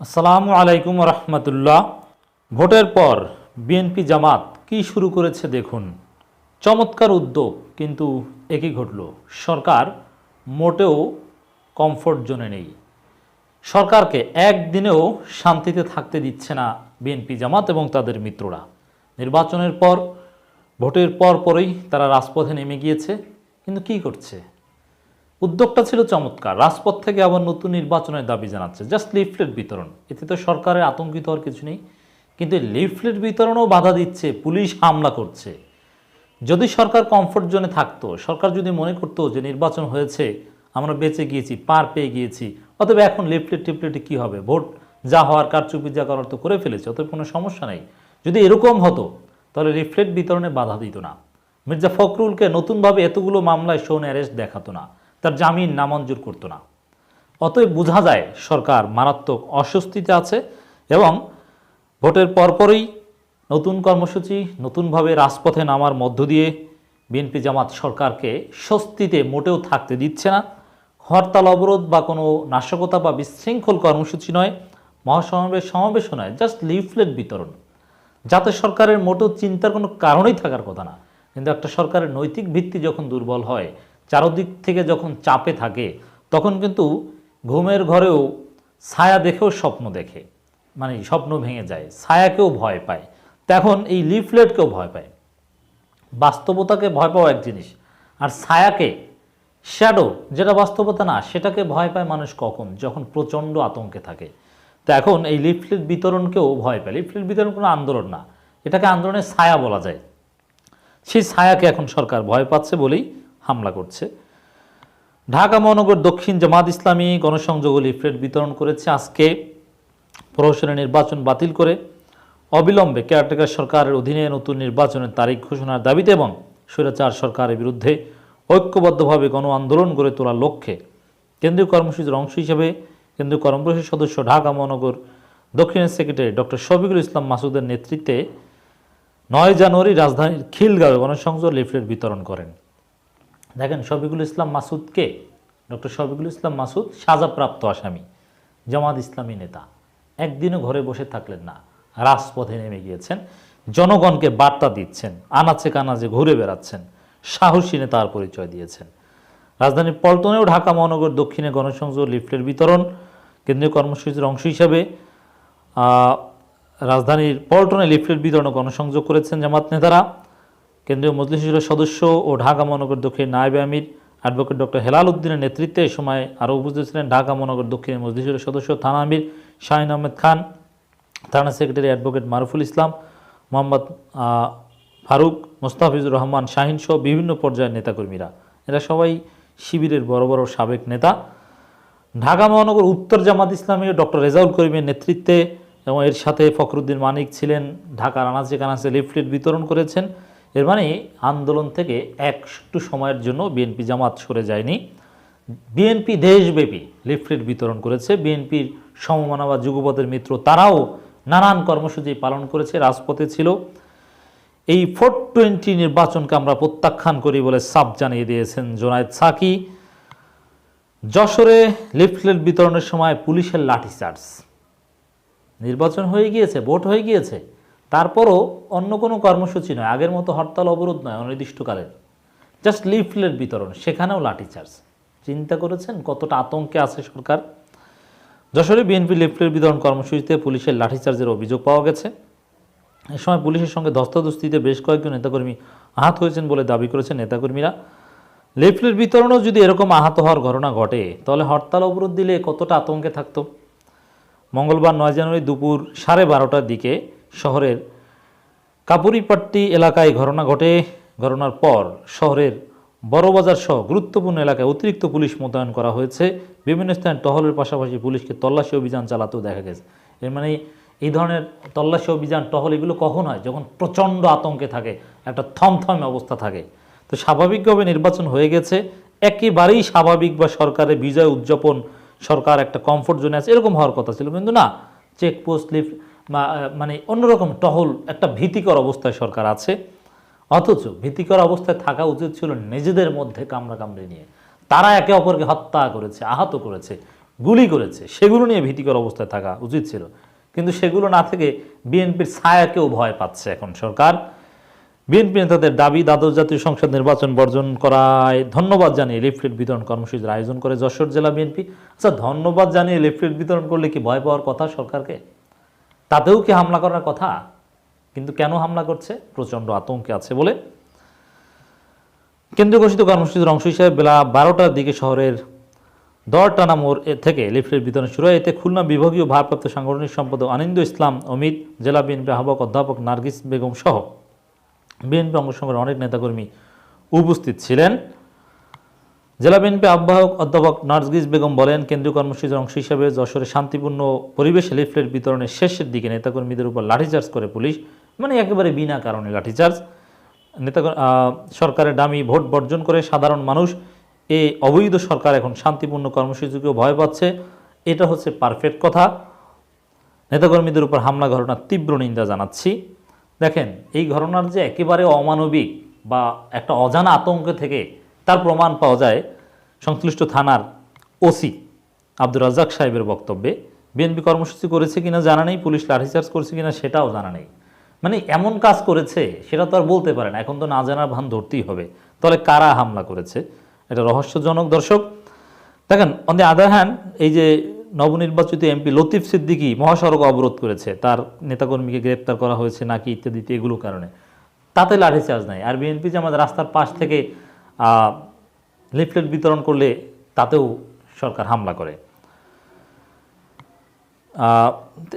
আসসালামু আলাইকুম রহমতুল্লাহ। ভোটের পর বিএনপি জামাত কি শুরু করেছে দেখুন। চমৎকার উদ্যোগ কিন্তু একই ঘটল। সরকার মোটেও কমফোর্ট জোনে নেই। সরকারকে একদিনেও শান্তিতে থাকতে দিচ্ছে না বিএনপি জামাত এবং তাদের মিত্ররা। নির্বাচনের পর, ভোটের পর পরেই তারা রাজপথে নেমে গিয়েছে। কিন্তু কি করছে? উদ্যোগটা ছিল চমৎকার। রাজপথ থেকে আবার নতুন নির্বাচনের দাবি জানাচ্ছে। জাস্ট লিফলেট বিতরণ। এতে তো সরকারের আতঙ্কিত হওয়ার কিছু নেই। কিন্তু লিফলেট বিতরণও বাধা দিচ্ছে, পুলিশ হামলা করছে। যদি সরকার কমফোর্ট জোনে থাকতো, সরকার যদি মনে করতো যে নির্বাচন হয়েছে, আমরা বেঁচে গিয়েছি, পার পেয়ে গিয়েছি, অতএব এখন লিফলেট টিফলেটে কী হবে? ভোট যা হওয়ার, কারচুপি যা করার তো করে ফেলেছে, অতএব কোনো সমস্যা নেই। যদি এরকম হতো, তাহলে লিফলেট বিতরণে বাধা দিত না। মির্জা ফখরুলকে নতুনভাবে এতগুলো মামলায় শোন অ্যারেস্ট দেখাতো না। তার জামিন নামঞ্জুর করতো না। অতএব বোঝা যায় সরকার মারাত্মক অস্বস্তিতে আছে এবং ভোটের পরপরই নতুন কর্মসূচি, নতুনভাবে রাজপথে নামার মধ্য দিয়ে বিএনপি জামাত সরকারকে স্বস্তিতে মোটেও থাকতে দিচ্ছে না। হরতাল, অবরোধ বা কোনো নাশকতা বা বিশৃঙ্খল কর্মসূচি নয়, মহাসমাবেশ, সমাবেশও নয় জাস্ট লিফলেট বিতরণ। যাতে সরকারের মোটেও চিন্তার কোনো কারণই থাকার কথা না। কিন্তু একটা সরকারের নৈতিক ভিত্তি যখন দুর্বল হয় চারদিক থেকে যখন চাপে থাকে, তখন কিন্তু ঘুমের ঘরেও ছায়া দেখেও স্বপ্ন দেখে। মানে স্বপ্ন ভেঙে যায়, ছায়াকেও ভয় পায়। তো এখন এই লিফলেটকেও ভয় পায়। বাস্তবতাকে ভয় পাওয়া এক জিনিস। আর ছায়াকে, শ্যাডো, যেটা বাস্তবতা না, সেটাকে ভয় পায় মানুষ কখন? যখন প্রচণ্ড আতঙ্কে থাকে। তো এখন এই লিফলেট বিতরণকেও ভয় পায়। লিফলেট বিতরণ কোনো আন্দোলন না। এটাকে আন্দোলনের ছায়া বলা যায়। সেই ছায়াকে এখন সরকার ভয় পাচ্ছে বলেই হামলা করছে। ঢাকা মহানগর দক্ষিণ জামাত ইসলামী গণসংযোগ লিফলেট বিতরণ করেছে। আজকে প্রহসনের নির্বাচন বাতিল করে অবিলম্বে কেয়ারটেকার সরকারের অধীনে নতুন নির্বাচনের তারিখ ঘোষণার দাবিতে এবং স্বৈরাচার সরকারের বিরুদ্ধে ঐক্যবদ্ধভাবে গণ আন্দোলন গড়ে তোলার লক্ষ্যে কেন্দ্রীয় কর্মসূচির অংশ হিসেবে কেন্দ্রীয় কর্মসূচির সদস্য ঢাকা মহানগর দক্ষিণের সেক্রেটারি ডক্টর শফিকুল ইসলাম মাসুদের নেতৃত্বে নয় জানুয়ারি রাজধানীর খিলগাঁওয়ে গণসংযোগ লিফলেট বিতরণ করেন। দেখেন শফিকুল ইসলাম মাসুদকে, ডক্টর শফিকুল ইসলাম মাসুদ সাজাপ্রাপ্ত আসামি, জামাত ইসলামী নেতা। একদিনও ঘরে বসে থাকলেন না, রাজপথে নেমে গিয়েছেন, জনগণকে বার্তা দিচ্ছেন, আনাচে কানাচে ঘুরে বেড়াচ্ছেন, সাহসী নেতার পরিচয় দিয়েছেন। রাজধানীর পল্টনেও ঢাকা মহানগর দক্ষিণে গণসংযোগ লিফলেট বিতরণ, কেন্দ্রীয় কর্মসূচির অংশ হিসাবে রাজধানীর পল্টনে লিফলেট বিতরণ গণসংযোগ করেছেন জামাত নেতারা। কেন্দ্রীয় মজলিসের সদস্য ও ঢাকা মহানগর দক্ষিণ নায়েবে আমির, অ্যাডভোকেট ডক্টর হেলাল উদ্দিনের নেতৃত্বে এই সময় আরও উপস্থিত ছিলেন ঢাকা মহানগর দক্ষিণের মজলিসের সদস্য, থানা আমির শাহিন আহমেদ খান, থানা সেক্রেটারি অ্যাডভোকেট মারুফুল ইসলাম, মোহাম্মদ ফারুক মোস্তাফিজুর রহমান শাহিন সহ বিভিন্ন পর্যায়ের নেতাকর্মীরা। এরা সবাই শিবিরের বড় বড় সাবেক নেতা। ঢাকা মহানগর উত্তর জামাত ইসলামী ডক্টর রেজাউল করিমের নেতৃত্বে এবং এর সাথে ফখরুদ্দিন মানিক ছিলেন ঢাকার আনাচে কানাচে লিফলেট বিতরণ করেছেন। এর মানে আন্দোলন থেকে একটু সময়ের জন্য বিএনপি জামাত সরে যায়নি। বিএনপি দেশব্যাপী লিফলেট বিতরণ করেছে। বিএনপির সমমানা বা যুগপথের মিত্র তারাও নানান কর্মসূচি পালন করেছে, রাজপথে ছিল। এই ফোর টোয়েন্টি নির্বাচনকে আমরা প্রত্যাখ্যান করি বলে সাপ জানিয়ে দিয়েছেন জোনায়েদ সাকি। যশোরে লিফলেট বিতরণের সময় পুলিশের লাঠিচার্জ নির্বাচন হয়ে গিয়েছে, ভোট হয়ে গিয়েছে। তারপরও অন্য কোনো কর্মসূচি নয়, আগের মতো হরতাল অবরোধ নয়, অনির্দিষ্টকালের। জাস্ট লিফলেট বিতরণ, সেখানেও লাঠিচার্জ। চিন্তা করেছেন কতটা আতঙ্কে আছে সরকার? যশোরে বিএনপি লিফলেট বিতরণ কর্মসূচিতে পুলিশের লাঠিচার্জের অভিযোগ পাওয়া গেছে। এ সময় পুলিশের সঙ্গে ধস্তাধস্তিতে বেশ কয়েকজন নেতাকর্মী আহত হয়েছেন বলে দাবি করেছেন নেতাকর্মীরা। লিফলেট বিতরণও যদি এরকম আহত হওয়ার ঘটনা ঘটে, তাহলে হরতাল অবরোধ দিলে কতটা আতঙ্কে থাকতো? মঙ্গলবার নয় জানুয়ারি দুপুর সাড়ে বারোটার দিকে শহরের কাপুরিপাট্টি এলাকায় ঘটনা ঘটে। ঘটনার পর শহরের বড়বাজার সহ গুরুত্বপূর্ণ এলাকায় অতিরিক্ত পুলিশ মোতায়েন করা হয়েছে। বিভিন্ন স্থানে টহলের পাশাপাশি পুলিশকে তল্লাশি অভিযান চালাতেও দেখা গেছে। এর মানে এই ধরনের তল্লাশি অভিযান, টহল এগুলো কখন হয়? যখন প্রচণ্ড আতঙ্কে থাকে, একটা থমথমে অবস্থা থাকে। তো স্বাভাবিকভাবে নির্বাচন হয়ে গেছে। একেবারেই স্বাভাবিক বা সরকারের বিজয় উদযাপন, সরকার একটা কমফোর্ট জোনে আছে। এরকম হওয়ার কথা ছিল। কিন্তু না চেকপোস্ট লিফট মানে অন্যরকম টহল একটা ভীতিকর অবস্থায় সরকার আছে। অথচ ভীতিকর অবস্থায় থাকা উচিত ছিল নিজেদের মধ্যে কামড়া কামড়ে নিয়ে। তারা একে অপরকে হত্যা করেছে, আহত করেছে, গুলি করেছে, সেগুলো নিয়ে ভীতিকর অবস্থায় থাকা উচিত ছিল। কিন্তু সেগুলো না থেকে বিএনপির ছায়াকেও ভয় পাচ্ছে এখন সরকার। বিএনপি নেতাদের দাবি, দ্বাদশ জাতীয় সংসদ নির্বাচন বর্জন করায় ধন্যবাদ জানিয়ে লিফলেট বিতরণ কর্মসূচির আয়োজন করে যশোর জেলা বিএনপি। আচ্ছা ধন্যবাদ জানিয়ে লিফলেট বিতরণ করলে কি ভয় পাওয়ার কথা সরকারকে? তাতেও কি হামলা করার কথা? কিন্তু কেন হামলা করছে? প্রচণ্ড আতঙ্কে আছে বলে। কেন্দ্রীয় ঘোষিত কর্মসূচির অংশ হিসেবে বেলা বারোটার দিকে শহরের দরটানা মোড় থেকে লিফলেট বিতরণ শুরু হয়। এতে খুলনা বিভাগীয় ভারপ্রাপ্ত সাংগঠনিক সম্পাদক আনন্দ ইসলাম, অমিত, জেলা বিএনপি আহ্বায়ক অধ্যাপক নার্গিস বেগম সহ বিএনপি অঙ্গসংগঠনের অনেক নেতাকর্মী উপস্থিত ছিলেন। জেলা বিএনপি আহ্বায়ক অধ্যাপক নার্গিস বেগম বলেন, কেন্দ্রীয় কর্মসূচির অংশ হিসেবে যশোরে শান্তিপূর্ণ পরিবেশে লিফলেট বিতরণের শেষের দিকে নেতাকর্মীদের উপর লাঠিচার্জ করে পুলিশ মানে একেবারে বিনা কারণে লাঠিচার্জ। নেতা সরকারের দামি ভোট বর্জন করে সাধারণ মানুষ এই অবৈধ সরকার এখন শান্তিপূর্ণ কর্মসূচিকেও ভয় পাচ্ছে, এটা হচ্ছে পারফেক্ট কথা। নেতাকর্মীদের উপর হামলা ঘটনার তীব্র নিন্দা জানাচ্ছি। দেখেন, এই ঘটনার যে একেবারে অমানবিক বা একটা অজানা আতঙ্ক থেকে তার প্রমাণ পাওয়া যায় সংশ্লিষ্ট থানার ওসি আব্দুর রাজ্জাক সাহেবের বক্তব্যে। বিএনপি কর্মসূচি করেছে কিনা জানা নেই, পুলিশ লাঠিচার্জ করেছে কিনা সেটাও জানা নেই। মানে এমন কাজ করেছে, সেটা তো আর বলতে পারে না। এখন তো না জানার ভান ধরতেই হবে। তাহলে কারা হামলা করেছে? এটা রহস্যজনক, দর্শক। দেখেন অন দি আদার হ্যান্ড এই যে নবনির্বাচিত এমপি লতিফ সিদ্দিকি মহাসড়ক অবরোধ করেছে, তার নেতাকর্মীকে গ্রেপ্তার করা হয়েছে নাকি ইত্যাদি, এগুলো কারণে। তাতে লাঠিচার্জ নাই। আর বিএনপি যে আমাদের রাস্তার পাশ থেকে লিফলেট বিতরণ করলে তাতেও সরকার হামলা করে।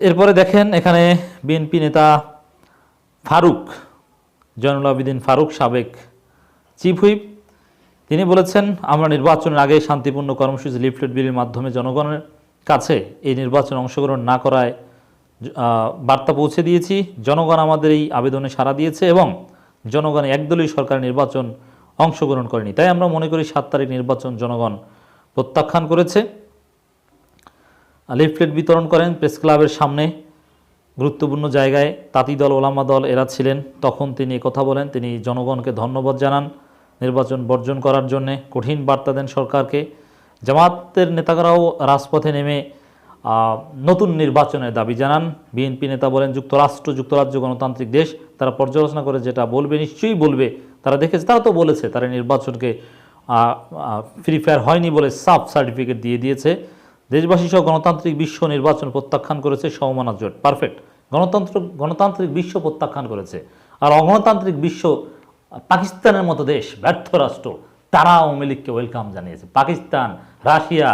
এরপরে দেখেন এখানে বিএনপি নেতা ফারুক, জয়নুল আবেদিন ফারুক, সাবেক চিফ হুইপ, তিনি বলেছেন, আমরা নির্বাচনের আগে শান্তিপূর্ণ কর্মসূচি লিফলেট বিলির মাধ্যমে জনগণের কাছে এই নির্বাচনে অংশগ্রহণ না করায় বার্তা পৌঁছে দিয়েছি। জনগণ আমাদের এই আবেদনে সাড়া দিয়েছে এবং জনগণ একদলীয় সরকার নির্বাচন অংশগ্রহণ করেনি। তাই আমরা মনে করি সাত তারিখ নির্বাচন জনগণ প্রত্যাখ্যান করেছে। লিফলেট বিতরণ করেন প্রেস ক্লাবের সামনে। গুরুত্বপূর্ণ জায়গায় তাঁতি দল, ওলামা দল এরা ছিলেন। তখন তিনি কথা বলেন, তিনি জনগণকে ধন্যবাদ জানান নির্বাচন বর্জন করার জন্যে। কঠিন বার্তা দেন সরকারকে। জামাতের নেতারাও রাজপথে নেমে নতুন নির্বাচনের দাবি জানান। বিএনপি নেতা বলেন, যুক্তরাষ্ট্র, যুক্তরাজ্য গণতান্ত্রিক দেশ, তারা পর্যালোচনা করে যেটা বলবে, নিশ্চয়ই বলবে। তারা দেখেছে, তারা তো বলেছে, তারা নির্বাচনকে ফ্রি ফায়ার হয়নি বলে সাফ সার্টিফিকেট দিয়ে দিয়েছে। দেশবাসী সহ গণতান্ত্রিক বিশ্ব নির্বাচন প্রত্যাখ্যান করেছে সমমানা জোট। পারফেক্ট গণতন্ত্র, গণতান্ত্রিক বিশ্ব প্রত্যাখ্যান করেছে। আর অগণতান্ত্রিক বিশ্ব পাকিস্তানের মতো দেশ, ব্যর্থ রাষ্ট্র, তারা আওয়ামী লীগকে ওয়েলকাম জানিয়েছে। পাকিস্তান, রাশিয়া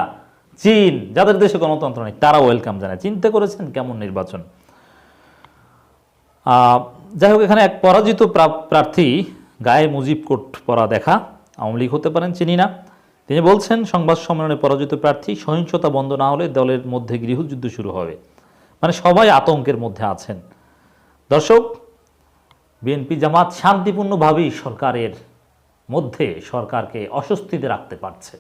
চীন, যাদের দেশে গণতন্ত্র নেই তারা ওয়েলকাম জানায়। চিন্তা করেছেন কেমন নির্বাচন? যাই হোক, এখানে এক পরাজিত প্রা- প্রার্থী গায়ে মুজিব কোট পরা দেখা আওয়ামী লীগ হতে পারেন, চিনি না। তিনি বলছেন, সংবাদ সম্মেলনে পরাজিত প্রার্থী, সহিংসতা বন্ধ না হলে দলের মধ্যে গৃহযুদ্ধ শুরু হবে। মানে সবাই আতঙ্কের মধ্যে আছেন। দর্শক, বিএনপি জামাত শান্তিপূর্ণভাবেই সরকারের মধ্যে সরকারকে অস্বস্তিতে রাখতে পারছে।